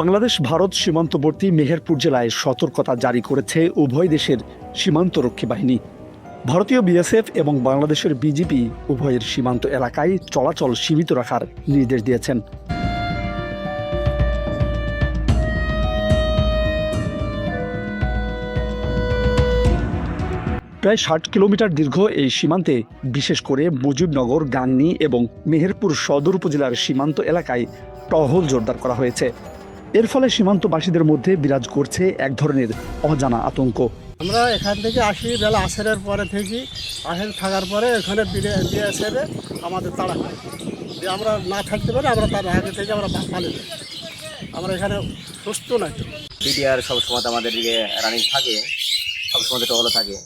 বাংলাদেশ, ভারত সীমান্তবর্তী মেহেরপুর জেলায় সতর্কতা জারি করেছে উভয় দেশের সীমান্তরক্ষী বাহিনী। ভারতীয় বিএসএফ এবং বাংলাদেশের বিজিপি উভয়ের সীমান্ত এলাকায় চলাচল সীমিত রাখার নির্দেশ দিয়েছেন। প্রায় ষাট কিলোমিটার দীর্ঘ এই সীমান্তে, বিশেষ করে মুজিবনগর, গাংনী এবং মেহেরপুর সদর উপজেলার সীমান্ত এলাকায় টহল জোরদার করা হয়েছে। এর ফলে সীমান্তবাসীদের মধ্যে বিরাজ করছে এক ধরনের অজানা আতঙ্ক। আমরা এখান থেকে আসি বেলা আসরের পরে থেকে। আসের থাকার পরে এখানে বিএসএফ আমাদের তাড়া হয়। যে আমরা না থাকতে পারি আমরা তার আগে থেকে আমরা পালিয়ে যাই। আমরা এখানে সুস্থ নাই। বিডিআর সবসময় তো আমাদের দিকে রানিং থাকে সবসময় টহলে থাকে।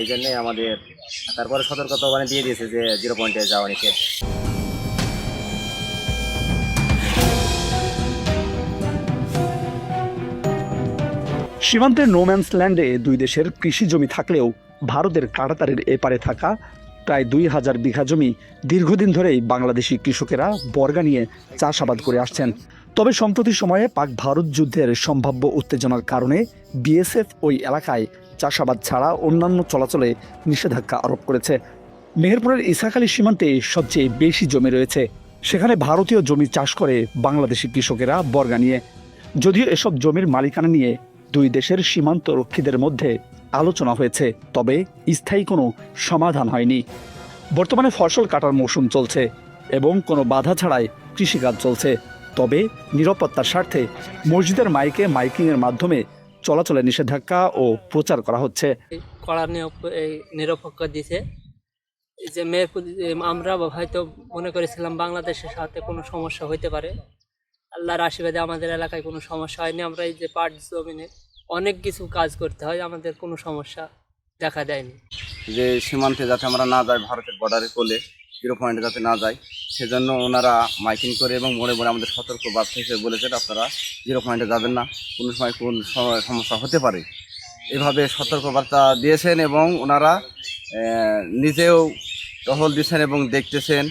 এই জন্যে আমাদের তারপরে সতর্কতা মানে দিয়ে দিয়েছে যে জিরো পয়েন্টে যাওয়া নিষেধ। সীমান্তের নোম্যান্স ল্যান্ডে দুই দেশের কৃষি জমি থাকলেও ভারতের কাটাতারের এপারে থাকা প্রায় দুই হাজার বিঘা জমি দীর্ঘদিন ধরেই বাংলাদেশি কৃষকেরা বর্গা নিয়ে চাষাবাদ করে আসছেন। তবে সম্প্রতি সময়ে পাক ভারত যুদ্ধের সম্ভাব্য উত্তেজনার কারণে বিএসএফ ওই এলাকায় চাষাবাদ ছাড়া অন্যান্য চলাচলে নিষেধাজ্ঞা আরোপ করেছে। মেহেরপুরের ইসাখালী সীমান্তে সবচেয়ে বেশি জমি রয়েছে। সেখানে ভারতীয় জমি চাষ করে বাংলাদেশি কৃষকেরা বর্গা নিয়ে। যদিও এসব জমির মালিকানা নিয়ে দুই দেশের সীমান্ত রক্ষীদের মধ্যে আলোচনা হয়েছে, তবে স্থায়ী কোনো সমাধান হয়নি। বর্তমানে ফসল কাটার মৌসুম চলছে এবং কোনো বাধা ছাড়াই কৃষিকাজ চলছে। তবে নিরাপত্তার স্বার্থে মসজিদের মাইকে মাইকিংয়ের মাধ্যমে চলাচলে নিষেধাজ্ঞা ও প্রচার করা হচ্ছে। কড়া নিরপেক্ষ দিছে। যে মেয়ের আমরা হয়তো মনে করেছিলাম বাংলাদেশের সাথে কোনো সমস্যা হইতে পারে। আল্লাহর আশীর্বাদে আমাদের এলাকায় কোনো সমস্যা হয়নি। আমরা এই যে পাট জমিনে অনেক কিছু কাজ করতে হয়, আমাদের কোনো সমস্যা দেখা দেয়নি। যে সীমান্তে যাতে আমরা না যাই, ভারতের বর্ডারে কোলে জিরো পয়েন্টে যাতে না যাই, সেজন্য ওনারা মাইকিং করে এবং মোড়ে মোড়ে আমাদের সতর্ক বার্তা হিসেবে বলেছেন, আপনারা জিরো পয়েন্টে যাবেন না, কোনো সময় কোন সমস্যা হতে পারে। এভাবে সতর্ক বার্তা দিয়েছেন এবং ওনারা নিজেও টহল দিচ্ছেন এবং দেখতেছেন।